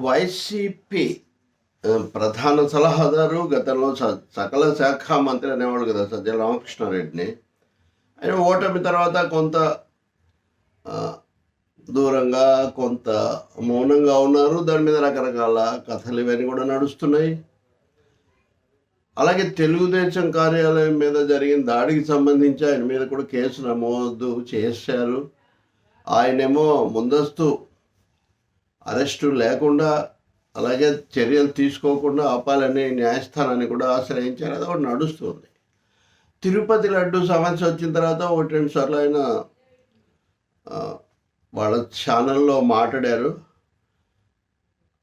YCP ప్రధాన సలహాదారు గతంలో స- సకల శాఖ మంత్రి అనేవాడు కదా సజ్జల రామకృష్ణారెడ్డిని. ఆయన ఓటమి తర్వాత కొంత దూరంగా కొంత మౌనంగా ఉన్నారు. దాని మీద రకరకాల కథలు ఇవన్నీ కూడా నడుస్తున్నాయి. అలాగే తెలుగుదేశం కార్యాలయం మీద జరిగిన దాడికి సంబంధించి ఆయన మీద కూడా కేసు నమోదు చేశారు. ఆయనేమో ముందస్తు అరెస్టు లేకుండా అలాగే చర్యలు తీసుకోకుండా ఆపాలని న్యాయస్థానాన్ని కూడా ఆశ్రయించారు. అది ఒకటి నడుస్తుంది. తిరుపతి లడ్డు సమస్య వచ్చిన తర్వాత ఒకటి రెండు సార్లు ఆయన వాళ్ళ ఛానల్లో మాట్లాడారు.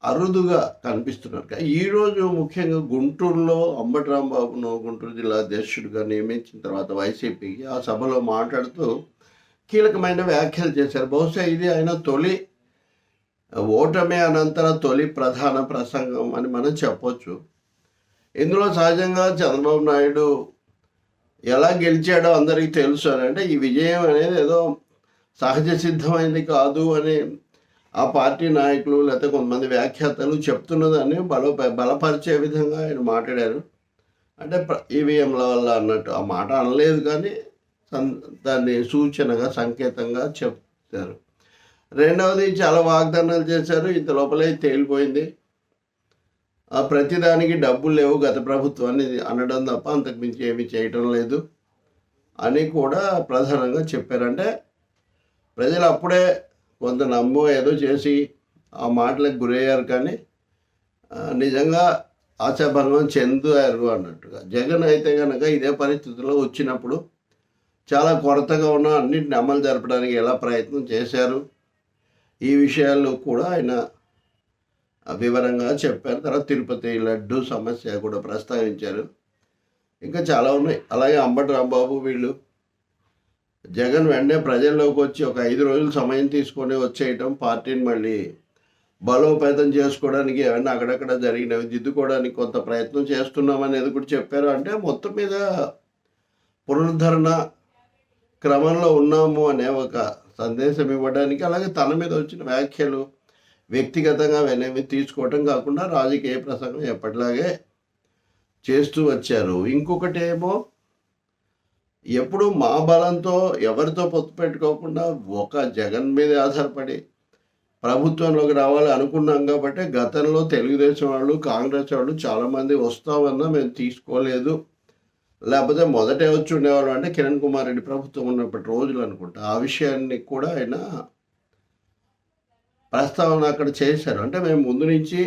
అరుదుగా కనిపిస్తున్నారు. ఈరోజు ముఖ్యంగా గుంటూరులో అంబటరాంబాబును గుంటూరు జిల్లా అధ్యక్షుడిగా నియమించిన తర్వాత వైసీపీకి ఆ సభలో మాట్లాడుతూ కీలకమైన వ్యాఖ్యలు చేశారు. బహుశా ఇది ఆయన తొలి ఓటమి అనంతర తొలి ప్రధాన ప్రసంగం అని మనం చెప్పొచ్చు. ఇందులో సహజంగా చంద్రబాబు నాయుడు ఎలా గెలిచాడో అందరికీ తెలుసు అని. అంటే ఈ విజయం అనేది ఏదో సహజ సిద్ధమైంది కాదు అని ఆ పార్టీ నాయకులు లేకపోతే కొంతమంది వ్యాఖ్యాతలు చెప్తున్నదాన్ని బల బలపరిచే విధంగా ఆయన మాట్లాడారు. అంటే ఈవీఎంల వల్ల అన్నట్టు ఆ మాట అనలేదు కానీ దాన్ని సూచనగా సంకేతంగా చెప్తారు. రెండవది చాలా వాగ్దానాలు చేశారు. ఇంత లోపలే తేలిపోయింది. ఆ ప్రతిదానికి డబ్బులు లేవు గత ప్రభుత్వాన్ని అనడం తప్ప అంతకుమించి ఏమీ చేయటం లేదు అని కూడా ప్రధానంగా చెప్పారంటే ప్రజలు అప్పుడే కొంత నమ్ము ఏదో చేసి ఆ మాటలకు గురయ్యారు కానీ నిజంగా ఆశాభంగం చెందారు అన్నట్టుగా. జగన్ అయితే కనుక ఇదే పరిస్థితిలో వచ్చినప్పుడు చాలా కొరతగా ఉన్న అన్నింటిని అమలు జరపడానికి ఎలా ప్రయత్నం చేశారు? ఈ విషయాల్లో కూడా ఆయన వివరంగా చెప్పారు. తర్వాత తిరుపతి లడ్డు సమస్య కూడా ప్రస్తావించారు. ఇంకా చాలా ఉన్నాయి. అలాగే అంబటి రాంబాబు వీళ్ళు జగన్ వెంటనే ప్రజల్లోకి వచ్చి ఒక ఐదు రోజులు సమయం తీసుకొని వచ్చేయటం పార్టీని మళ్ళీ బలోపేతం చేసుకోవడానికి ఏమైనా అక్కడక్కడ జరిగినవి దిద్దుకోవడానికి కొంత ప్రయత్నం చేస్తున్నామనేది కూడా చెప్పారు. అంటే మొత్తం మీద పునరుద్ధరణ క్రమంలో ఉన్నాము అనే ఒక సందేశం ఇవ్వడానికి అలాగే తన మీద వచ్చిన వ్యాఖ్యలు వ్యక్తిగతంగా వెళ్ళేవి తీసుకోవటం కాకుండా రాజకీయ ప్రసంగం ఎప్పటిలాగే చేస్తూ వచ్చారు. ఇంకొకటి ఏమో ఎప్పుడు మా బలంతో ఎవరితో పొత్తు పెట్టుకోకుండా ఒక జగన్ మీద ఆధారపడి ప్రభుత్వంలోకి రావాలి అనుకున్నాం కాబట్టి గతంలో తెలుగుదేశం వాళ్ళు కాంగ్రెస్ వాళ్ళు చాలామంది వస్తామన్నా మేము తీసుకోలేదు. లేకపోతే మొదటే వచ్చి ఉండేవాళ్ళు అంటే కిరణ్ కుమార్ రెడ్డి ప్రభుత్వం ఉన్నప్పటి రోజులు అనుకుంటా. ఆ విషయాన్ని కూడా ఆయన ప్రస్తావన అక్కడ చేశారు. అంటే మేము ముందు నుంచి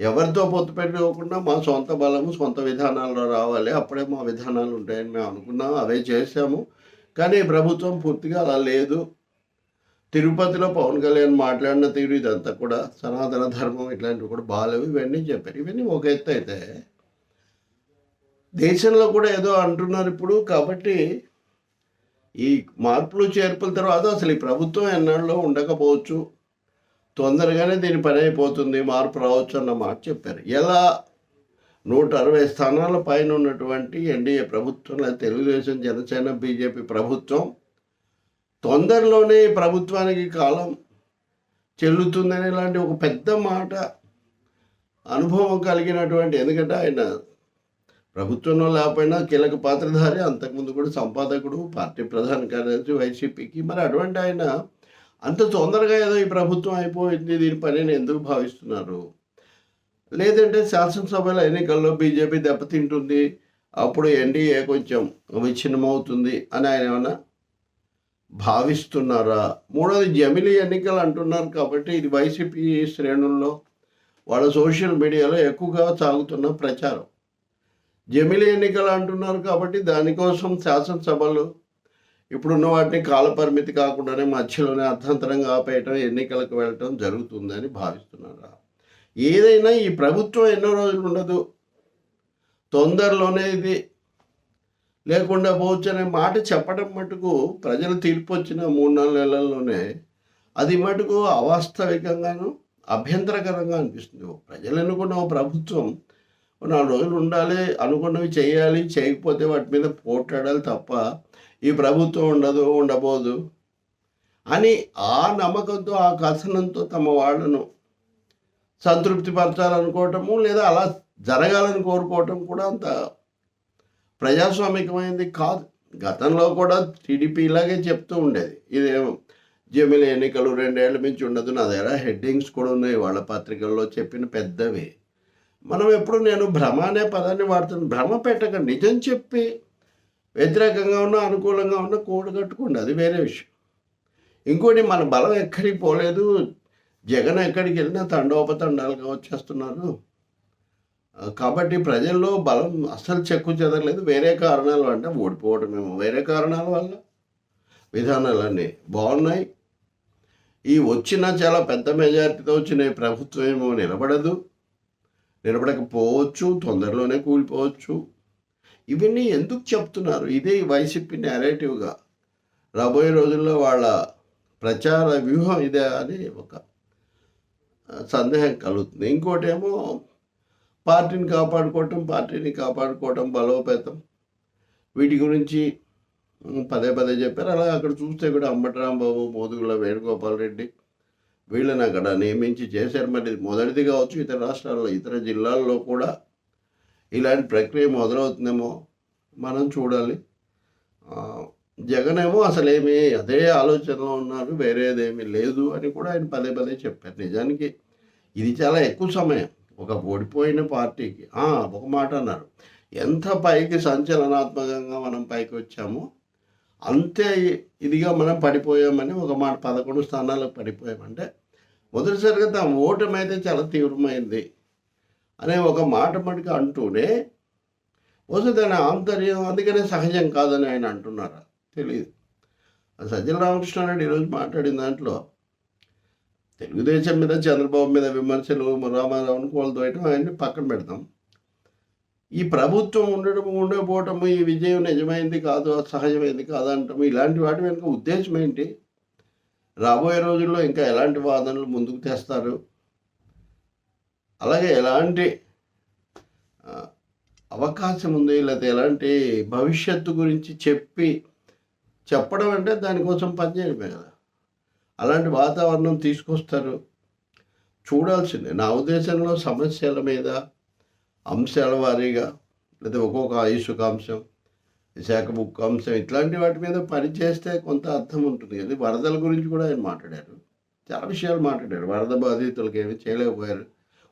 ఎవరితో పొత్తు పెట్టుకోకుండా మా సొంత బలము సొంత విధానాల్లో రావాలి. అప్పుడే మా విధానాలు ఉంటాయని మేము అనుకున్నాం. అవే చేశాము. కానీ ప్రభుత్వం పూర్తిగా అలా లేదు. తిరుపతిలో పవన్ కళ్యాణ్ మాట్లాడిన తీరు ఇదంతా కూడా సనాతన ధర్మం ఇట్లాంటివి కూడా బాగాలేవు ఇవన్నీ చెప్పారు. ఇవన్నీ ఒక ఎత్తు అయితే దేశంలో కూడా ఏదో అంటున్నారు ఇప్పుడు కాబట్టి ఈ మార్పులు చేర్పుల తర్వాత అసలు ఈ ప్రభుత్వం ఎన్నాళ్ళలో ఉండకపోవచ్చు. తొందరగానే దీని పని అయిపోతుంది మార్పు రావచ్చు అన్న మాట చెప్పారు. ఎలా? నూట అరవై స్థానాల పైన ఉన్నటువంటి ఎన్డీఏ ప్రభుత్వం లేదా తెలుగుదేశం జనసేన బీజేపీ ప్రభుత్వం తొందరలోనే ఈ ప్రభుత్వానికి కాలం చెల్లుతుందని ఇలాంటి ఒక పెద్ద మాట అనుభవం కలిగినటువంటి ఎందుకంటే ఆయన ప్రభుత్వంలో లేకపోయినా కీలక పాత్రధారి అంతకుముందు కూడా సంపాదకుడు పార్టీ ప్రధాన కార్యదర్శి వైసీపీకి. మరి అటువంటి ఆయన అంత తొందరగా ఏదో ఈ ప్రభుత్వం అయిపోయింది దీని పనిని ఎందుకు భావిస్తున్నారు? లేదంటే శాసనసభల ఎన్నికల్లో బీజేపీ దెబ్బతింటుంది అప్పుడు ఎన్డీఏ కొంచెం విచ్ఛిన్నమవుతుంది అని ఆయన ఏమైనా భావిస్తున్నారా? మూడోది జమిలీ ఎన్నికలు అంటున్నారు కాబట్టి ఇది వైసీపీ శ్రేణుల్లో వాళ్ళ సోషల్ మీడియాలో ఎక్కువగా సాగుతున్న ప్రచారం. జమిలి ఎన్నికలు అంటున్నారు కాబట్టి దానికోసం శాసనసభలు ఇప్పుడున్న వాటిని కాలపరిమితి కాకుండానే మధ్యలోనే అర్థంతరంగా ఆపేయటం ఎన్నికలకు వెళ్ళటం జరుగుతుందని భావిస్తున్నారా? ఏదైనా ఈ ప్రభుత్వం ఎన్నో రోజులు ఉండదు. తొందరలోనే ఇది లేకుండా పోవచ్చు అనే మాట చెప్పడం మటుకు ప్రజలు తీర్పు వచ్చిన మూడు నాలుగు నెలల్లోనే అది మటుకు అవాస్తవికంగాను అభ్యంతరకరంగా అనిపిస్తుంది. ప్రజలు ఎన్నుకున్న ప్రభుత్వం నాలుగు రోజులు ఉండాలి అనుకున్నవి చేయాలి చేయకపోతే వాటి మీద పోట్లాడాలి తప్ప ఈ ప్రభుత్వం ఉండదు ఉండబోదు అని ఆ నమ్మకంతో ఆ కథనంతో తమ వాళ్ళను సంతృప్తిపరచాలనుకోవటము లేదా అలా జరగాలని కోరుకోవటం కూడా అంత ప్రజాస్వామికమైంది కాదు. గతంలో కూడా టీడీపీ ఇలాగే చెప్తూ ఉండేది. ఇదేమో జమిలి ఎన్నికలు రెండేళ్ళ మించి ఉండదు నా దగ్గర హెడ్డింగ్స్ కూడా ఉన్నాయి వాళ్ళ పత్రికల్లో చెప్పిన పెద్దవి. మనం ఎప్పుడు నేను భ్రమ అనే పదాన్ని వాడుతున్నాను భ్రమ పెట్టక నిజం చెప్పి వ్యతిరేకంగా ఉన్నా అనుకూలంగా ఉన్న కోడి కట్టుకోండి. అది వేరే విషయం. ఇంకోటి మన బలం ఎక్కడికి పోలేదు. జగన్ ఎక్కడికి వెళ్ళినా తండోపతండాలుగా వచ్చేస్తున్నారు. కాబట్టి ప్రజల్లో బలం అస్సలు చెక్కు చెదరలేదు. వేరే కారణాలు అంటే ఓడిపోవడమేమో. వేరే కారణాల వల్ల విధానాలన్నీ బాగున్నాయి. ఈ వచ్చిన చాలా పెద్ద మెజారిటీతో వచ్చిన ప్రభుత్వం ఏమో నిలబడదు. నిలబడకపోవచ్చు తొందరలోనే కూలిపోవచ్చు. ఇవన్నీ ఎందుకు చెప్తున్నారు? ఇదే వైసీపీ నేరేటివ్గా రాబోయే రోజుల్లో వాళ్ళ ప్రచార వ్యూహం ఇదే అని ఒక సందేహం కలుగుతుంది. ఇంకోటి ఏమో పార్టీని కాపాడుకోవటం పార్టీని కాపాడుకోవటం బలోపేతం. వీటి గురించి పదే పదే చెప్పారు. అలా అక్కడ చూస్తే కూడా అంబటరాంబాబు మోదుగుల వేణుగోపాల్ రెడ్డి వీళ్ళని అక్కడ నియమించి చేశారు. మరి ఇది మొదటిది కావచ్చు ఇతర రాష్ట్రాల్లో ఇతర జిల్లాల్లో కూడా ఇలాంటి ప్రక్రియ మొదలవుతుందేమో మనం చూడాలి. జగన్ ఏమో అసలేమి అదే ఆలోచనలో ఉన్నారు వేరేదేమీ లేదు అని కూడా ఆయన పదే పదే చెప్పారు. నిజానికి ఇది చాలా ఎక్కువ సమయం. ఒక ఓడిపోయిన పార్టీకి ఒక మాట అన్నారు. ఎంత పైకి సంచలనాత్మకంగా మనం పైకి వచ్చామో అంతే ఇదిగా మనం పడిపోయామని ఒక మాట పదకొండు స్థానాలకు పడిపోయామంటే మొదటిసారిగా తమ ఓటమి అయితే చాలా తీవ్రమైంది అనే ఒక మాట మటుకు అంటూనే వస్తే దాని ఆంతర్యం అందుకనే సహజం కాదని ఆయన అంటున్నారా? తెలియదు సజ్జల రామకృష్ణారెడ్డి ఈరోజు మాట్లాడిన దాంట్లో తెలుగుదేశం మీద చంద్రబాబు మీద విమర్శలు రామారావుని కోల్పోయటం ఆయన్ని పక్కన పెడతాం. ఈ ప్రభుత్వం ఉండడం ఉండకపోవటము ఈ విజయం నిజమైంది కాదు సహజమైంది కాదు అంటాము ఇలాంటి వాటి వెనుక ఉద్దేశం ఏంటి? రాబోయే రోజుల్లో ఇంకా ఎలాంటి వాదనలు ముందుకు తెస్తారు? అలాగే ఎలాంటి అవకాశం ఉంది? లేకపోతే ఎలాంటి భవిష్యత్తు గురించి చెప్పి చెప్పడం అంటే దానికోసం పనిచేయడమే కదా. అలాంటి వాతావరణం తీసుకొస్తారు. చూడాల్సిందే. నా ఉద్దేశంలో సమస్యల మీద అంశాల వారీగా లేదా ఒక్కొక్క ఇసుక అంశం. విశాఖ బుక్ అంశం ఇట్లాంటి వాటి మీద పని చేస్తే కొంత అర్థం ఉంటుంది. అది వరదల గురించి కూడా ఆయన మాట్లాడారు. చాలా విషయాలు మాట్లాడారు. వరద బాధితులకు ఏమి చేయలేకపోయారు.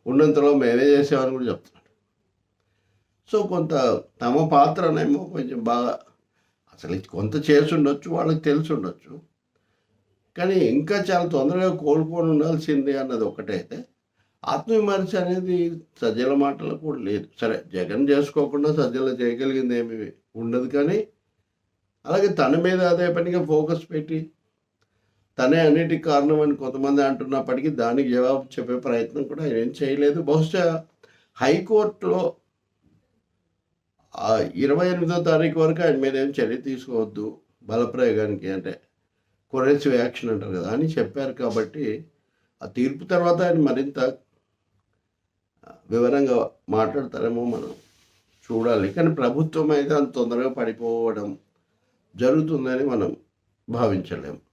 ఉన్నంతలో మేమే చేసామని కూడా చెప్తున్నాడు సో కొంత తమ పాత్రనేమో కొంచెం బాగా అసలు కొంత చేసి ఉండొచ్చు వాళ్ళకి తెలిసి ఉండొచ్చు. కానీ ఇంకా చాలా తొందరగా కోలుకొని ఉండాల్సిందే అన్నది ఒకటైతే ఆత్మవిమర్శ అనేది సజ్జల మాటలు కూడా లేదు. సరే జగన్ చేసుకోకుండా సజ్జల చేయగలిగింది ఏమి? ఉండదు కానీ అలాగే తన మీద అదే పనిగా ఫోకస్ పెట్టి తనే అన్నిటికి కారణం అని కొంతమంది అంటున్నప్పటికీ దానికి జవాబు చెప్పే ప్రయత్నం కూడా ఏం చేయలేదు. బహుశా హైకోర్టులో ఇరవై ఎనిమిదో తారీఖు వరకు ఆయన మీద ఏం చర్య తీసుకోవద్దు బలప్రయోగానికి అంటే కొరెసివ్ యాక్షన్ అంటారు కదా అని చెప్పారు కాబట్టి ఆ తీర్పు తర్వాత ఆయన మరింత వివరంగా మాట్లాడతారేమో మనం చూడాలి. కానీ ప్రభుత్వం అయితే అంత తొందరగా పడిపోవడం జరుగుతుందని మనం భావించలేము